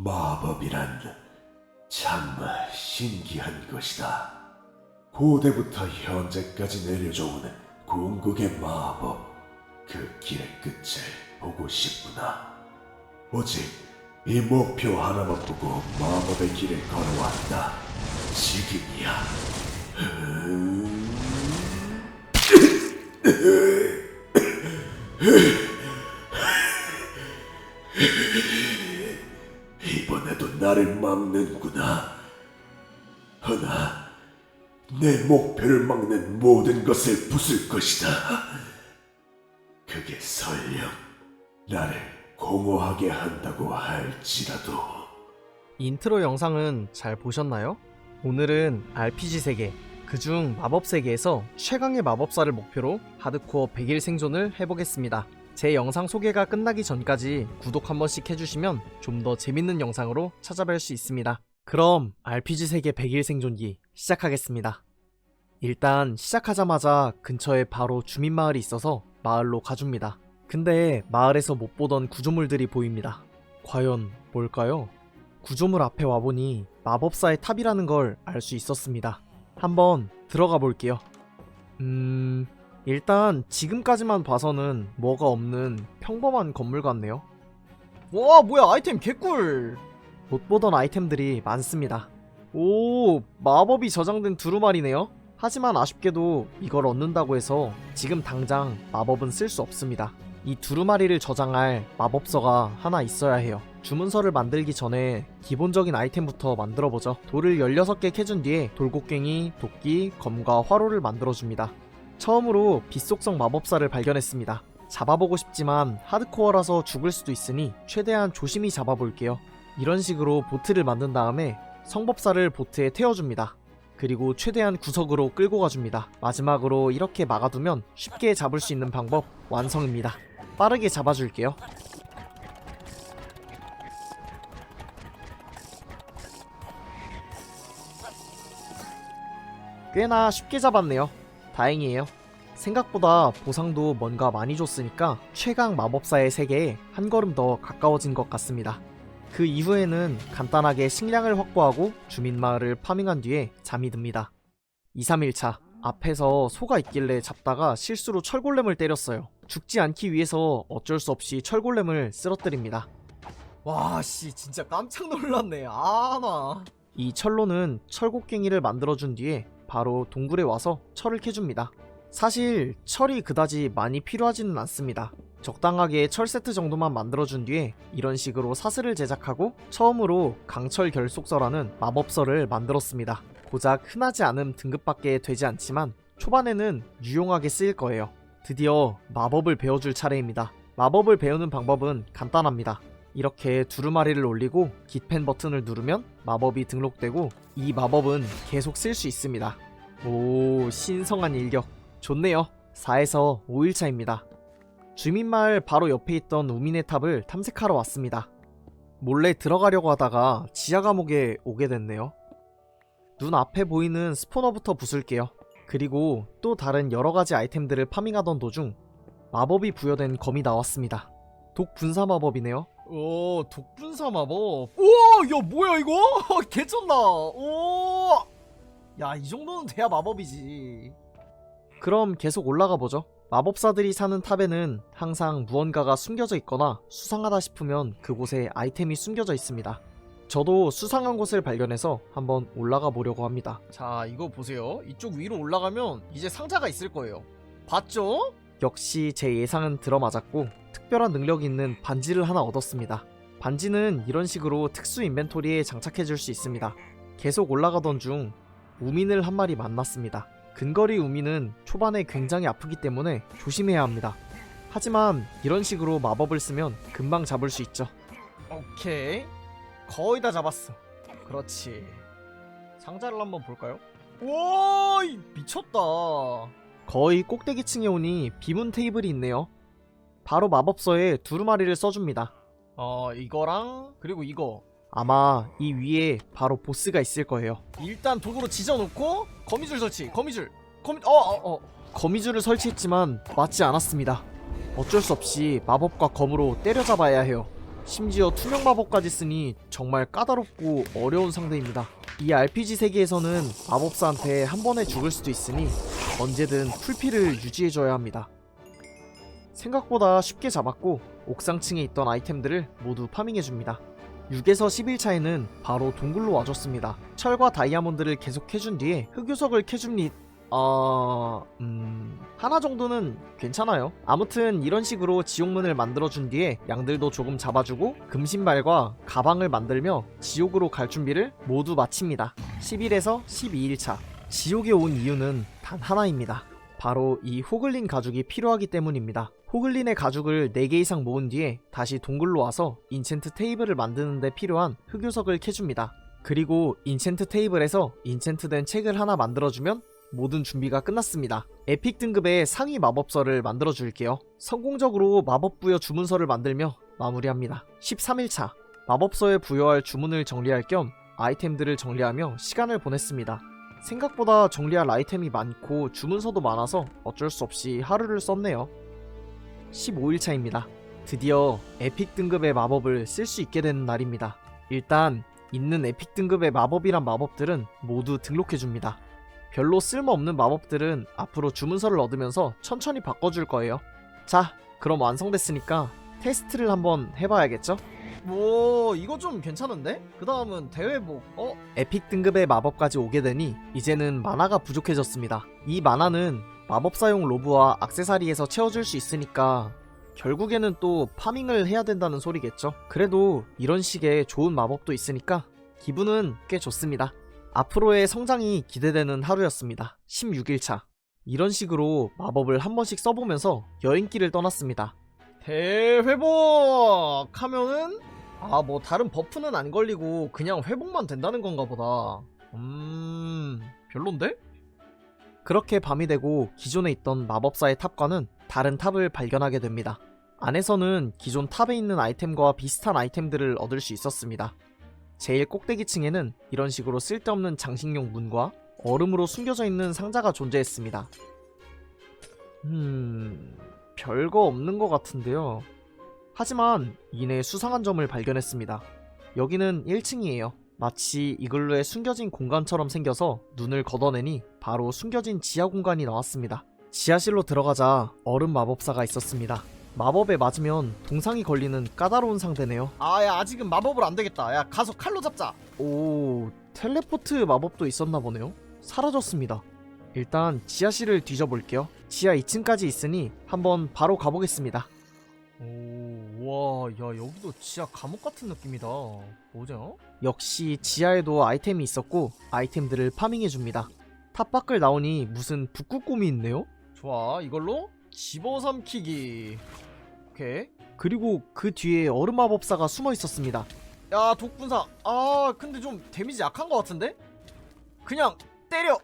마법이란 참 신기한 것이다. 고대부터 현재까지 내려져오는 궁극의 마법. 그 길의 끝을 보고 싶구나. 오직 이 목표 하나만 보고 마법의 길을 걸어왔다. 지금이야. 이 나를 막는구나. 허나 내 목표를 막는 모든 것을 부술 것이다. 그게 설령 나를 공허하게 한다고 할지라도 인트로 영상은 잘 보셨나요? 오늘은 RPG 세계, 그중 마법 세계에서 최강의 마법사를 목표로 하드코어 100일 생존을 해보겠습니다. 제 영상 소개가 끝나기 전까지 구독 한 번씩 해주시면 좀 더 재밌는 영상으로 찾아뵐 수 있습니다. 그럼 RPG 세계 100일 생존기 시작하겠습니다. 일단 시작하자마자 근처에 바로 주민 마을이 있어서 마을로 가줍니다. 근데 마을에서 못 보던 구조물들이 보입니다. 과연 뭘까요? 구조물 앞에 와보니 마법사의 탑이라는 걸 알 수 있었습니다. 한번 들어가 볼게요. 음, 일단 지금까지만 봐서는 뭐가 없는 평범한 건물 같네요. 와, 뭐야, 아이템 개꿀! 못 보던 아이템들이 많습니다. 오, 마법이 저장된 두루마리네요? 하지만 아쉽게도 이걸 얻는다고 해서 지금 당장 마법은 쓸 수 없습니다. 이 두루마리를 저장할 마법서가 하나 있어야 해요. 주문서를 만들기 전에 기본적인 아이템부터 만들어보죠. 돌을 16개 캐준 뒤에 돌곡괭이, 도끼, 검과 화로를 만들어줍니다. 처음으로 빛속성 마법사를 발견했습니다. 잡아보고 싶지만 하드코어라서 죽을 수도 있으니 최대한 조심히 잡아볼게요. 이런 식으로 보트를 만든 다음에 성법사를 보트에 태워줍니다. 그리고 최대한 구석으로 끌고 가줍니다. 마지막으로 이렇게 막아두면 쉽게 잡을 수 있는 방법 완성입니다. 빠르게 잡아줄게요. 꽤나 쉽게 잡았네요. 다행이에요. 생각보다 보상도 뭔가 많이 줬으니까 최강 마법사의 세계에 한 걸음 더 가까워진 것 같습니다. 그 이후에는 간단하게 식량을 확보하고 주민 마을을 파밍한 뒤에 잠이 듭니다. 2, 3일차 앞에서 소가 있길래 잡다가 실수로 철골렘을 때렸어요. 죽지 않기 위해서 어쩔 수 없이 철골렘을 쓰러뜨립니다. 와, 씨, 진짜 깜짝 놀랐네. 아, 나. 이 철로는 철곡갱이를 만들어준 뒤에 바로 동굴에 와서 철을 캐줍니다. 사실 철이 그다지 많이 필요하지는 않습니다. 적당하게 철 세트 정도만 만들어준 뒤에 이런 식으로 사슬을 제작하고 처음으로 강철 결속서라는 마법서를 만들었습니다. 고작 흔하지 않은 등급밖에 되지 않지만 초반에는 유용하게 쓰일 거예요. 드디어 마법을 배워줄 차례입니다. 마법을 배우는 방법은 간단합니다. 이렇게 두루마리를 올리고 깃펜 버튼을 누르면 마법이 등록되고 이 마법은 계속 쓸 수 있습니다. 오, 신성한 일격. 좋네요. 4에서 5일차입니다. 주민마을 바로 옆에 있던 우민의 탑을 탐색하러 왔습니다. 몰래 들어가려고 하다가 지하 감옥에 오게 됐네요. 눈 앞에 보이는 스포너부터 부술게요. 그리고 또 다른 여러 가지 아이템들을 파밍하던 도중 마법이 부여된 검이 나왔습니다. 독 분사 마법이네요. 오, 독 분사 마법. 우와, 야 뭐야 이거? 개쩐다. 오, 야 이 정도는 돼야 마법이지. 그럼 계속 올라가 보죠. 마법사들이 사는 탑에는 항상 무언가가 숨겨져 있거나 수상하다 싶으면 그곳에 아이템이 숨겨져 있습니다. 저도 수상한 곳을 발견해서 한번 올라가 보려고 합니다. 자, 이거 보세요. 이쪽 위로 올라가면 이제 상자가 있을 거예요. 봤죠? 역시 제 예상은 들어맞았고 특별한 능력이 있는 반지를 하나 얻었습니다. 반지는 이런 식으로 특수 인벤토리에 장착해 줄 수 있습니다. 계속 올라가던 중 우민을 한 마리 만났습니다. 근거리 우민은 초반에 굉장히 아프기 때문에 조심해야 합니다. 하지만 이런 식으로 마법을 쓰면 금방 잡을 수 있죠. 오케이. 거의 다 잡았어. 그렇지. 상자를 한번 볼까요? 와, 이 미쳤다. 거의 꼭대기층에 오니 비문 테이블이 있네요. 바로 마법서에 두루마리를 써줍니다. 어, 이거랑 그리고 이거. 아마 이 위에 바로 보스가 있을 거예요. 일단 도구로 지져놓고 거미줄 설치. 거미줄. 거미 어, 어, 어. 거미줄을 설치했지만 맞지 않았습니다. 어쩔 수 없이 마법과 검으로 때려잡아야 해요. 심지어 투명 마법까지 쓰니 정말 까다롭고 어려운 상대입니다. 이 RPG 세계에서는 마법사한테 한 번에 죽을 수도 있으니 언제든 풀피를 유지해줘야 합니다. 생각보다 쉽게 잡았고 옥상층에 있던 아이템들을 모두 파밍해줍니다. 6에서 11차에는 바로 동굴로 와줬습니다. 철과 다이아몬드를 계속 해준 뒤에 흑요석을 캐줍니 어... 음... 하나 정도는 괜찮아요. 아무튼 이런 식으로 지옥문을 만들어준 뒤에 양들도 조금 잡아주고 금신발과 가방을 만들며 지옥으로 갈 준비를 모두 마칩니다. 11에서 12일차 지옥에 온 이유는 단 하나입니다. 바로 이 호글린 가죽이 필요하기 때문입니다. 호글린의 가죽을 4개 이상 모은 뒤에 다시 동굴로 와서 인챈트 테이블을 만드는데 필요한 흑요석을 캐줍니다. 그리고 인챈트 테이블에서 인챈트된 책을 하나 만들어주면 모든 준비가 끝났습니다. 에픽 등급의 상위 마법서를 만들어 줄게요. 성공적으로 마법 부여 주문서를 만들며 마무리합니다. 13일차 마법서에 부여할 주문을 정리할 겸 아이템들을 정리하며 시간을 보냈습니다. 생각보다 정리할 아이템이 많고 주문서도 많아서 어쩔 수 없이 하루를 썼네요. 15일차입니다. 드디어 에픽 등급의 마법을 쓸 수 있게 되는 날입니다. 일단 있는 에픽 등급의 마법이란 마법들은 모두 등록해줍니다. 별로 쓸모없는 마법들은 앞으로 주문서를 얻으면서 천천히 바꿔줄 거예요. 자, 그럼 완성됐으니까 테스트를 한번 해봐야겠죠? 뭐 이거 좀 괜찮은데? 그 다음은 대회복 어? 에픽 등급의 마법까지 오게 되니 이제는 만화가 부족해졌습니다. 이 만화는 마법사용 로브와 악세사리에서 채워줄 수 있으니까 결국에는 또 파밍을 해야 된다는 소리겠죠. 그래도 이런 식의 좋은 마법도 있으니까 기분은 꽤 좋습니다. 앞으로의 성장이 기대되는 하루였습니다. 16일차. 이런 식으로 마법을 한 번씩 써보면서 여행길을 떠났습니다. 대회복 하면은 아 뭐 다른 버프는 안 걸리고 그냥 회복만 된다는 건가 보다. 음 별론데? 그렇게 밤이 되고 기존에 있던 마법사의 탑과는 다른 탑을 발견하게 됩니다. 안에서는 기존 탑에 있는 아이템과 비슷한 아이템들을 얻을 수 있었습니다. 제일 꼭대기층에는 이런 식으로 쓸데없는 장식용 문과 얼음으로 숨겨져 있는 상자가 존재했습니다. 음, 별거 없는 것 같은데요. 하지만 이내 수상한 점을 발견했습니다. 여기는 1층이에요. 마치 이글루에 숨겨진 공간처럼 생겨서 눈을 걷어내니 바로 숨겨진 지하 공간이 나왔습니다. 지하실로 들어가자 얼음 마법사가 있었습니다. 마법에 맞으면 동상이 걸리는 까다로운 상대네요. 아, 야, 아직은 마법으로 안 되겠다. 야, 가서 칼로 잡자. 오, 텔레포트 마법도 있었나 보네요. 사라졌습니다. 일단 지하실을 뒤져볼게요. 지하 2층까지 있으니 한번 바로 가보겠습니다. 오, 와, 야, 여기도 지하 감옥 같은 느낌이다. 뭐죠? 역시 지하에도 아이템이 있었고 아이템들을 파밍해줍니다. 탑 밖을 나오니 무슨 북극곰이 있네요? 좋아, 이걸로 집어삼키기. 오케이. 그리고 그 뒤에 얼음 마법사가 숨어 있었습니다. 야, 독분사. 아, 근데 좀 데미지 약한 것 같은데? 그냥 때려,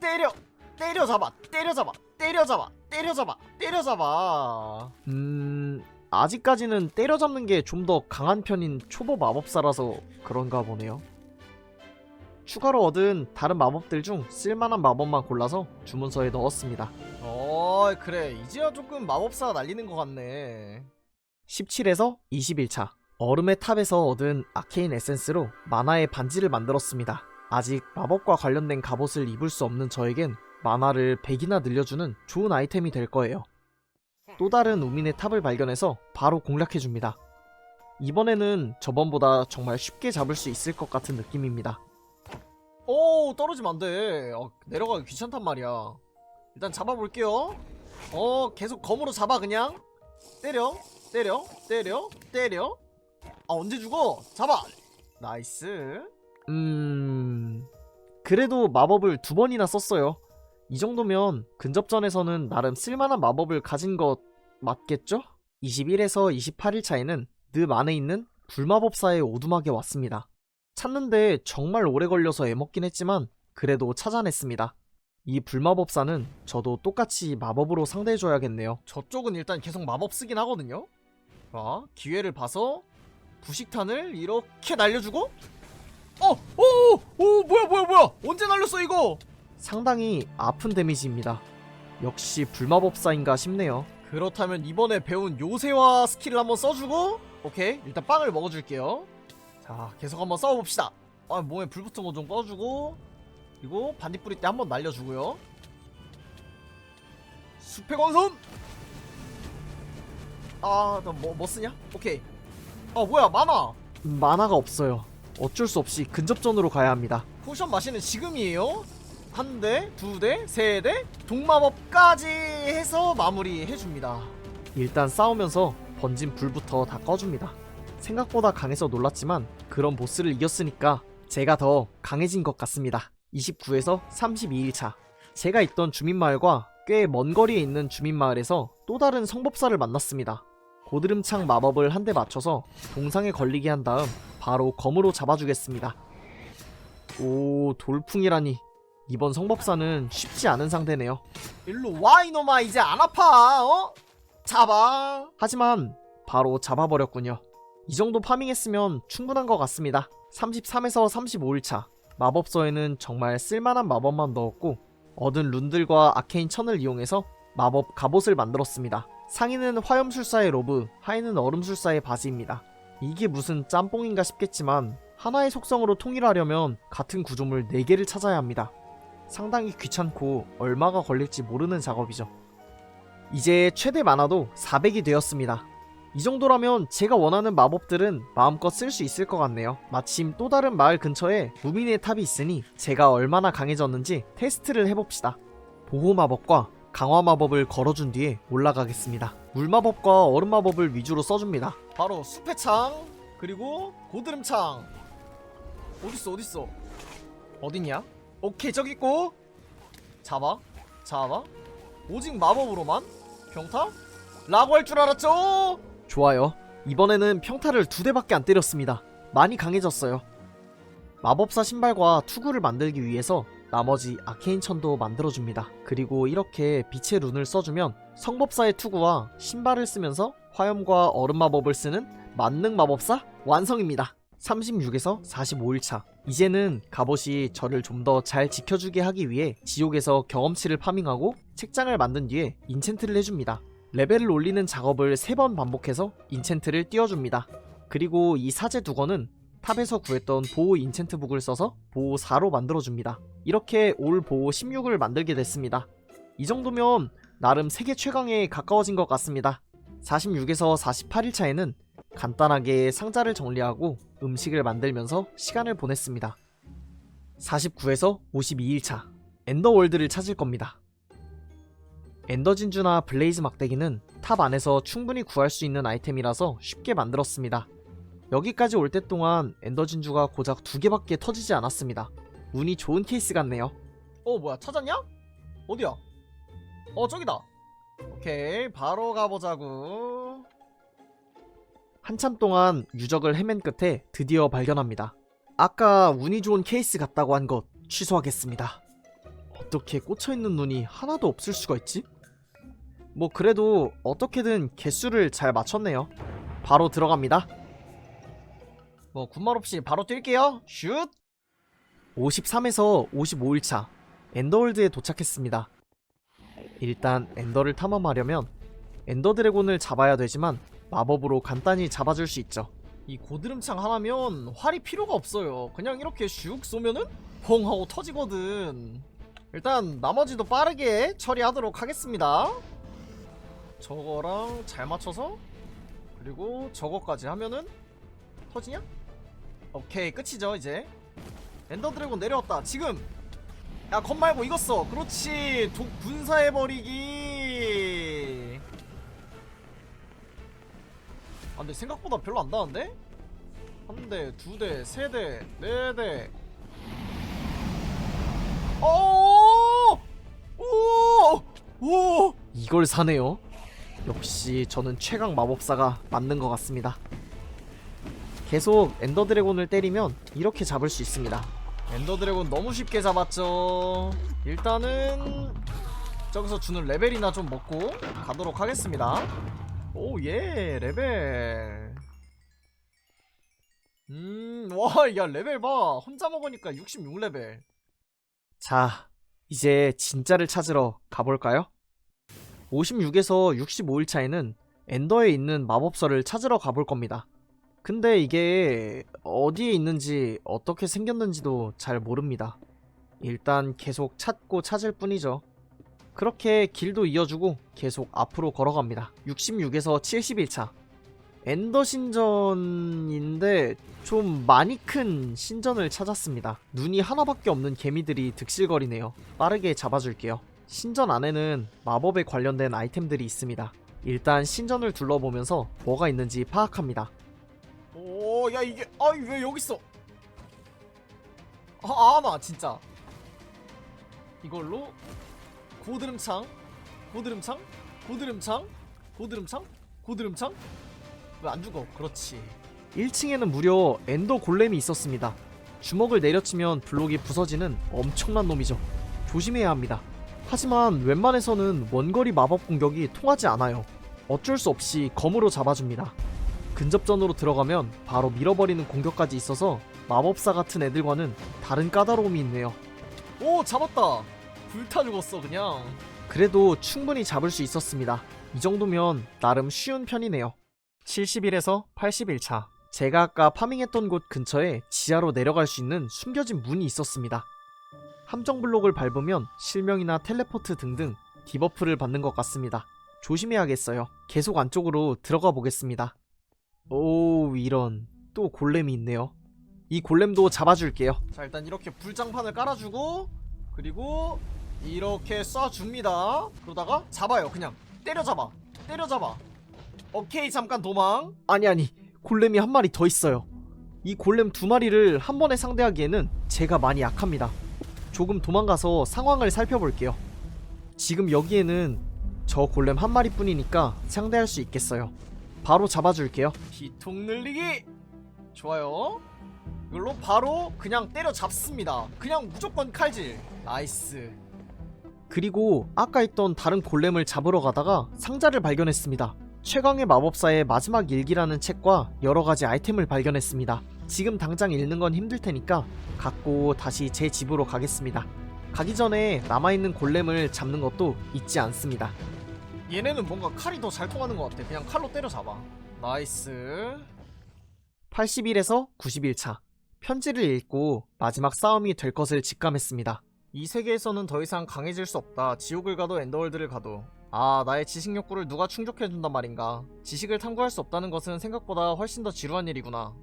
때려, 때려 잡아, 때려 잡아, 때려 잡아, 때려 잡아, 때려 잡아. 음, 아직까지는 때려잡는 게 좀 더 강한 편인 초보 마법사라서 그런가 보네요. 추가로 얻은 다른 마법들 중 쓸만한 마법만 골라서 주문서에 넣었습니다. 어, 그래. 이제야 조금 마법사가 날리는 것 같네. 17에서 21차. 얼음의 탑에서 얻은 아케인 에센스로 만화의 반지를 만들었습니다. 아직 마법과 관련된 갑옷을 입을 수 없는 저에겐 만화를 100이나 늘려주는 좋은 아이템이 될 거예요. 또 다른 우민의 탑을 발견해서 바로 공략해줍니다. 이번에는 저번보다 정말 쉽게 잡을 수 있을 것 같은 느낌입니다. 오 떨어지면 안돼. 어, 내려가기 귀찮단 말이야. 일단 잡아볼게요. 어 계속 검으로 잡아 그냥? 때려 때려 때려 때려? 아 언제 죽어? 잡아! 나이스 음 그래도 마법을 두 번이나 썼어요 이 정도면 근접전에서는 나름 쓸만한 마법을 가진 것 맞겠죠? 21에서 28일 차에는 늪 안에 있는 불마법사의 오두막에 왔습니다 찾는데 정말 오래 걸려서 애먹긴 했지만 그래도 찾아냈습니다. 이 불마법사는 저도 똑같이 마법으로 상대해줘야겠네요. 저쪽은 일단 계속 마법 쓰긴 하거든요. 자, 기회를 봐서 부식탄을 이렇게 날려주고 어! 오! 오! 뭐야 뭐야 뭐야! 언제 날렸어 이거! 상당히 아픈 데미지입니다. 역시 불마법사인가 싶네요. 그렇다면 이번에 배운 요새화 스킬을 한번 써주고 오케이 일단 빵을 먹어줄게요 자 계속 한번 싸워봅시다 아 몸에 불 붙은 거 좀 꺼주고 그리고 반딧불이 때 한번 날려주고요 숲의 광선 아나뭐 뭐 쓰냐 오케이 아 뭐야 만화 만화가 없어요 어쩔 수 없이 근접전으로 가야 합니다 포션 마시는 지금이에요 한 대, 두 대, 세 대, 동마법까지 해서 마무리해줍니다. 일단 싸우면서 번진 불부터 다 꺼줍니다. 생각보다 강해서 놀랐지만 그런 보스를 이겼으니까 제가 더 강해진 것 같습니다. 29에서 32일차. 제가 있던 주민마을과 꽤 먼 거리에 있는 주민마을에서 또 다른 성법사를 만났습니다. 고드름창 마법을 한 대 맞춰서 동상에 걸리게 한 다음 바로 검으로 잡아주겠습니다. 오, 돌풍이라니. 이번 성법사는 쉽지 않은 상대네요. 일로 와 이놈아 이제 안 아파 어? 잡아. 하지만 바로 잡아버렸군요. 이 정도 파밍했으면 충분한 것 같습니다. 33에서 35일차 마법서에는 정말 쓸만한 마법만 넣었고 얻은 룬들과 아케인 천을 이용해서 마법 갑옷을 만들었습니다. 상의는 화염술사의 로브, 하의는 얼음술사의 바지입니다. 이게 무슨 짬뽕인가 싶겠지만 하나의 속성으로 통일하려면 같은 구조물 4개를 찾아야 합니다. 상당히 귀찮고 얼마가 걸릴지 모르는 작업이죠. 이제 최대 만화도 400이 되었습니다. 이 정도라면 제가 원하는 마법들은 마음껏 쓸 수 있을 것 같네요. 마침 또 다른 마을 근처에 무민의 탑이 있으니 제가 얼마나 강해졌는지 테스트를 해봅시다. 보호 마법과 강화 마법을 걸어준 뒤에 올라가겠습니다. 물 마법과 얼음 마법을 위주로 써줍니다. 바로 숲의 창 그리고 고드름 창. 어딨어 어딨어? 어딨냐? 오케이 저기 있고 잡아 잡아 오직 마법으로만 평타? 라고 할 줄 알았죠? 좋아요 이번에는 평타를 두 대밖에 안 때렸습니다 많이 강해졌어요 마법사 신발과 투구를 만들기 위해서 나머지 아케인 천도 만들어줍니다 그리고 이렇게 빛의 룬을 써주면 성법사의 투구와 신발을 쓰면서 화염과 얼음 마법을 쓰는 만능 마법사 완성입니다 36에서 45일차 이제는 갑옷이 저를 좀 더 잘 지켜주게 하기 위해 지옥에서 경험치를 파밍하고 책장을 만든 뒤에 인챈트를 해줍니다. 레벨을 올리는 작업을 3번 반복해서 인챈트를 띄워줍니다. 그리고 이 사제 두건은 탑에서 구했던 보호 인챈트북을 써서 보호 4로 만들어줍니다. 이렇게 올 보호 16을 만들게 됐습니다. 이 정도면 나름 세계 최강에 가까워진 것 같습니다. 46에서 48일차에는 간단하게 상자를 정리하고 음식을 만들면서 시간을 보냈습니다. 49에서 52일차 엔더월드를 찾을 겁니다. 엔더진주나 블레이즈 막대기는 탑 안에서 충분히 구할 수 있는 아이템이라서 쉽게 만들었습니다. 여기까지 올 때 동안 엔더 진주가 고작 두 개밖에 터지지 않았습니다. 운이 좋은 케이스 같네요. 어 뭐야 찾았냐? 어디야? 어 저기다. 오케이 바로 가보자구. 한참 동안 유적을 헤맨 끝에 드디어 발견합니다. 아까 운이 좋은 케이스 같다고 한 것 취소하겠습니다. 어떻게 꽂혀있는 눈이 하나도 없을 수가 있지? 뭐 그래도 어떻게든 개수를 잘 맞췄네요. 바로 들어갑니다. 뭐 군말 없이 바로 뛸게요. 슛! 53에서 55일차 엔더월드에 도착했습니다. 일단 엔더를 탐험하려면 엔더 드래곤을 잡아야 되지만 마법으로 간단히 잡아줄 수 있죠. 이 고드름창 하나면 활이 필요가 없어요. 그냥 이렇게 슉 쏘면은 펑 하고 터지거든. 일단 나머지도 빠르게 처리하도록 하겠습니다. 저거랑 잘 맞춰서 그리고 저거까지 하면은 터지냐? 오케이 끝이죠 이제. 엔더 드래곤 내려왔다. 지금 야겁 말고 써. 그렇지. 독 분사해버리기. 아 근데 생각보다 별로 안 나는데? 한 대, 두 대, 세 대, 네 대. 오! 오! 오! 이걸 사네요. 역시 저는 최강 마법사가 맞는 것 같습니다. 계속 엔더 드래곤을 때리면 이렇게 잡을 수 있습니다. 엔더 드래곤 너무 쉽게 잡았죠. 일단은 저기서 주는 레벨이나 좀 먹고 가도록 하겠습니다. 오, 예, 레벨. 음, 와, 야, 레벨 봐. 혼자 먹으니까 66레벨. 자, 이제 진짜를 찾으러 가볼까요? 56에서 65일 차에는 엔더에 있는 마법서를 찾으러 가볼 겁니다. 근데 이게 어디에 있는지 어떻게 생겼는지도 잘 모릅니다. 일단 계속 찾고 찾을 뿐이죠. 그렇게 길도 이어주고 계속 앞으로 걸어갑니다. 66에서 71차. 엔더 신전인데 좀 많이 큰 신전을 찾았습니다. 눈이 하나밖에 없는 개미들이 득실거리네요. 빠르게 잡아줄게요. 신전 안에는 마법에 관련된 아이템들이 있습니다. 일단 신전을 둘러보면서 뭐가 있는지 파악합니다. 오, 야 이게 아왜 여기 있어? 아, 아마 진짜. 이걸로 고드름창, 고드름창, 고드름창, 고드름창, 고드름창. 왜 안 죽어? 그렇지. 1층에는 무려 엔더 골렘이 있었습니다. 주먹을 내려치면 블록이 부서지는 엄청난 놈이죠. 조심해야 합니다. 하지만 웬만해서는 원거리 마법 공격이 통하지 않아요. 어쩔 수 없이 검으로 잡아줍니다. 근접전으로 들어가면 바로 밀어버리는 공격까지 있어서 마법사 같은 애들과는 다른 까다로움이 있네요. 오 잡았다. 불타 죽었어 그냥. 그래도 충분히 잡을 수 있었습니다. 이 정도면 나름 쉬운 편이네요. 71에서 81차. 제가 아까 파밍했던 곳 근처에 지하로 내려갈 수 있는 숨겨진 문이 있었습니다. 함정 블록을 밟으면 실명이나 텔레포트 등등 디버프를 받는 것 같습니다. 조심해야겠어요. 계속 안쪽으로 들어가 보겠습니다. 오 이런 또 골렘이 있네요. 이 골렘도 잡아줄게요. 자 일단 이렇게 불장판을 깔아주고 그리고 이렇게 쏴줍니다. 그러다가 잡아요 그냥 때려잡아 때려잡아. 오케이 잠깐 도망. 아니 아니 골렘이 한 마리 더 있어요. 이 골렘 두 마리를 한 번에 상대하기에는 제가 많이 약합니다. 조금 도망가서 상황을 살펴볼게요. 지금 여기에는 저 골렘 한 마리뿐이니까 상대할 수 있겠어요. 바로 잡아줄게요. 피통 늘리기 좋아요. 이걸로 바로 그냥 때려 잡습니다. 그냥 무조건 칼질. 나이스. 그리고 아까 있던 다른 골렘을 잡으러 가다가 상자를 발견했습니다. 최강의 마법사의 마지막 일기라는 책과 여러 가지 아이템을 발견했습니다. 지금 당장 읽는 건 힘들 테니까 갖고 다시 제 집으로 가겠습니다. 가기 전에 남아있는 골렘을 잡는 것도 잊지 않습니다. 얘네는 뭔가 칼이 더 잘 통하는 것 같아. 그냥 칼로 때려 잡아. 나이스. 81에서 91차. 편지를 읽고 마지막 싸움이 될 것을 직감했습니다. 이 세계에서는 더 이상 강해질 수 없다. 지옥을 가도 엔더월드를 가도. 아, 나의 지식 욕구를 누가 충족해준단 말인가. 지식을 탐구할 수 없다는 것은 생각보다 훨씬 더 지루한 일이구나.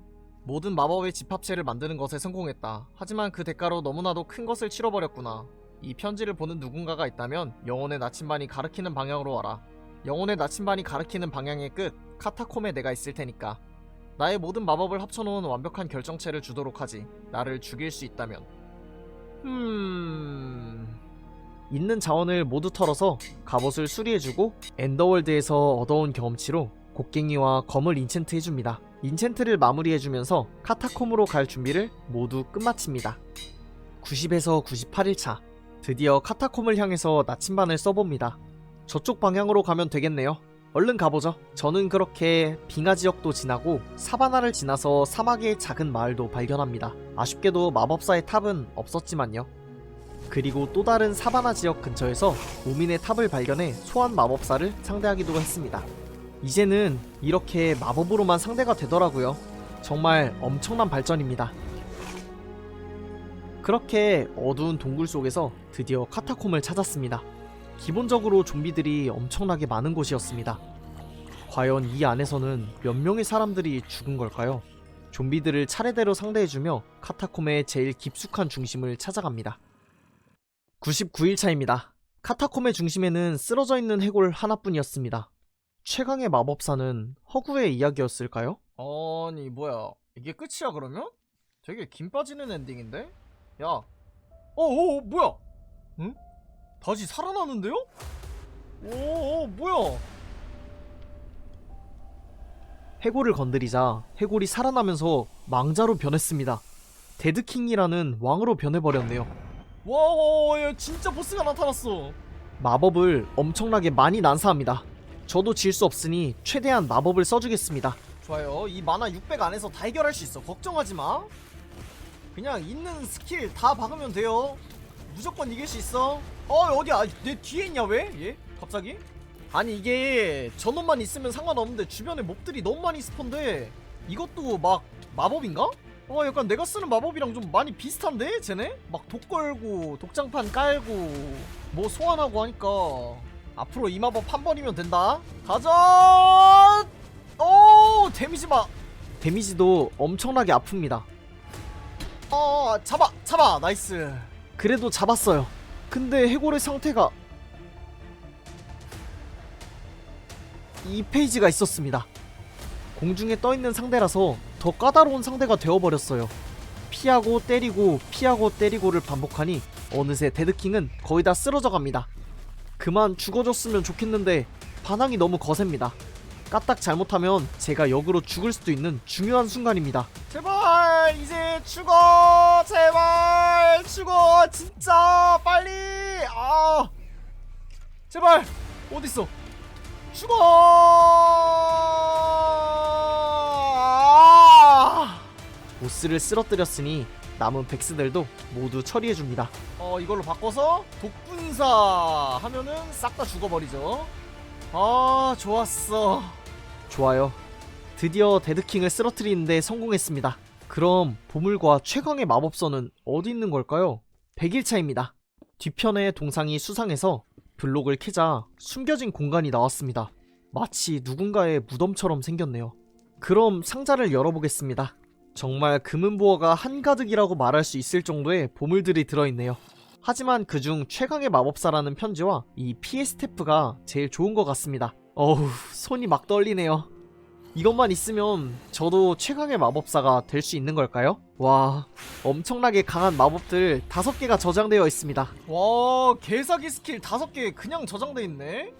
모든 마법의 집합체를 만드는 것에 성공했다. 하지만 그 대가로 너무나도 큰 것을 치러버렸구나. 이 편지를 보는 누군가가 있다면 영혼의 나침반이 가리키는 방향으로 와라. 영혼의 나침반이 가리키는 방향의 끝, 카타콤에 내가 있을 테니까. 나의 모든 마법을 합쳐놓은 완벽한 결정체를 주도록 하지. 나를 죽일 수 있다면. 음... 있는 자원을 모두 털어서 갑옷을 수리해주고 엔더월드에서 얻어온 경험치로 곡괭이와 검을 인챈트 해줍니다. 인챈트를 마무리해주면서 카타콤으로 갈 준비를 모두 끝마칩니다. 90에서 98일차 드디어 카타콤을 향해서 나침반을 써봅니다. 저쪽 방향으로 가면 되겠네요. 얼른 가보죠. 저는 그렇게 빙하 지역도 지나고 사바나를 지나서 사막의 작은 마을도 발견합니다. 아쉽게도 마법사의 탑은 없었지만요. 그리고 또 다른 사바나 지역 근처에서 우민의 탑을 발견해 소환 마법사를 상대하기도 했습니다. 이제는 이렇게 마법으로만 상대가 되더라고요. 정말 엄청난 발전입니다. 그렇게 어두운 동굴 속에서 드디어 카타콤을 찾았습니다. 기본적으로 좀비들이 엄청나게 많은 곳이었습니다. 과연 이 안에서는 몇 명의 사람들이 죽은 걸까요? 좀비들을 차례대로 상대해주며 카타콤의 제일 깊숙한 중심을 찾아갑니다. 99일 차입니다. 카타콤의 중심에는 쓰러져 있는 해골 하나뿐이었습니다. 최강의 마법사는 허구의 이야기였을까요? 아니 뭐야 이게 끝이야 그러면? 되게 김 빠지는 엔딩인데? 야. 어 어 뭐야? 응? 다시 살아나는데요? 오 뭐야? 해골을 건드리자 해골이 살아나면서 망자로 변했습니다. 데드킹이라는 왕으로 변해버렸네요. 와와 야 진짜 보스가 나타났어. 마법을 엄청나게 많이 난사합니다. 저도 질 수 없으니 최대한 마법을 써주겠습니다. 좋아요. 이 만화 600 안에서 다 해결할 수 있어. 걱정하지 마 그냥 있는 스킬 다 박으면 돼요 무조건 이길 수 있어 어 어디야 내 뒤에 있냐 왜? 얘? 갑자기? 아니 이게 전원만 있으면 상관없는데 주변에 몹들이 너무 많이 스폰데 이것도 막 마법인가? 어 약간 내가 쓰는 마법이랑 좀 많이 비슷한데 쟤네? 막 독 걸고 독장판 깔고 뭐 소환하고 하니까 앞으로 이 마법 한 번이면 된다 가자 오 데미지 봐 데미지도 엄청나게 아픕니다 어 잡아 잡아 나이스 그래도 잡았어요 근데 해골의 상태가 이 페이지가 있었습니다. 공중에 떠있는 상대라서 더 까다로운 상대가 되어버렸어요. 피하고 때리고 피하고 때리고를 반복하니 어느새 데드킹은 거의 다 쓰러져 갑니다. 그만 죽어줬으면 좋겠는데 반항이 너무 거셉니다. 까딱 잘못하면 제가 역으로 죽을 수도 있는 중요한 순간입니다. 제발 이제 죽어 제발 죽어 진짜 빨리 아 제발 어딨어 죽어 아! 보스를 쓰러뜨렸으니 남은 백스들도 모두 처리해줍니다. 어 이걸로 바꿔서 독분사 하면은 싹 다 죽어버리죠. 아 좋았어. 좋아요. 드디어 데드킹을 쓰러뜨리는데 성공했습니다. 그럼 보물과 최강의 마법서는 어디 있는 걸까요? 100일차입니다. 뒤편에 동상이 수상해서 블록을 캐자 숨겨진 공간이 나왔습니다. 마치 누군가의 무덤처럼 생겼네요. 그럼 상자를 열어보겠습니다. 정말 금은보화가 한가득이라고 말할 수 있을 정도의 보물들이 들어있네요. 하지만 그중 최강의 마법사라는 편지와 이 피에스테프가 제일 좋은 것 같습니다. 어우, 손이 막 떨리네요. 이것만 있으면 저도 최강의 마법사가 될 수 있는 걸까요? 와, 엄청나게 강한 마법들 다섯 개가 저장되어 있습니다. 와, 개사기 스킬 다섯 개 그냥 저장돼 있네.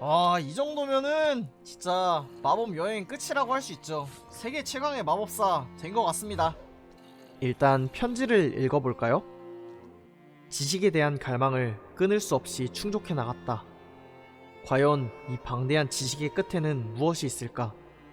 아, 이 정도면은 진짜 마법 여행 끝이라고 할 수 있죠. 세계 최강의 마법사 된 것 같습니다. 일단 편지를 읽어볼까요? 지식에 대한 갈망을 끊을 수 없이 충족해 나갔다. 과연 이 방대한 지식의 끝에는 무엇이 있을까?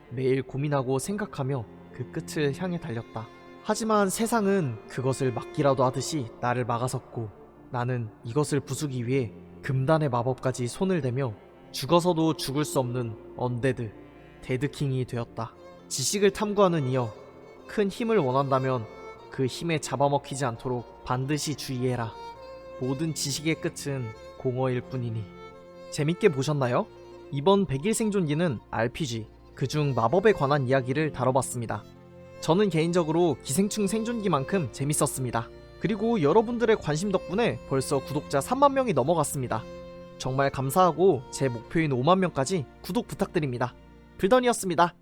매일 고민하고 생각하며 그 끝을 향해 달렸다. 하지만 세상은 그것을 막기라도 하듯이 나를 막아섰고 나는 이것을 부수기 위해 금단의 마법까지 손을 대며 죽어서도 죽을 수 없는 언데드 데드킹이 되었다. 지식을 탐구하는 이여 큰 힘을 원한다면 그 힘에 잡아먹히지 않도록 반드시 주의해라. 모든 지식의 끝은 공허일 뿐이니. 재밌게 보셨나요? 이번 100일 생존기는 RPG, 그중 마법에 관한 이야기를 다뤄봤습니다. 저는 개인적으로 기생충 생존기만큼 재밌었습니다. 그리고 여러분들의 관심 덕분에 벌써 구독자 3만 명이 넘어갔습니다. 정말 감사하고 제 목표인 5만 명까지 구독 부탁드립니다. 불던이었습니다.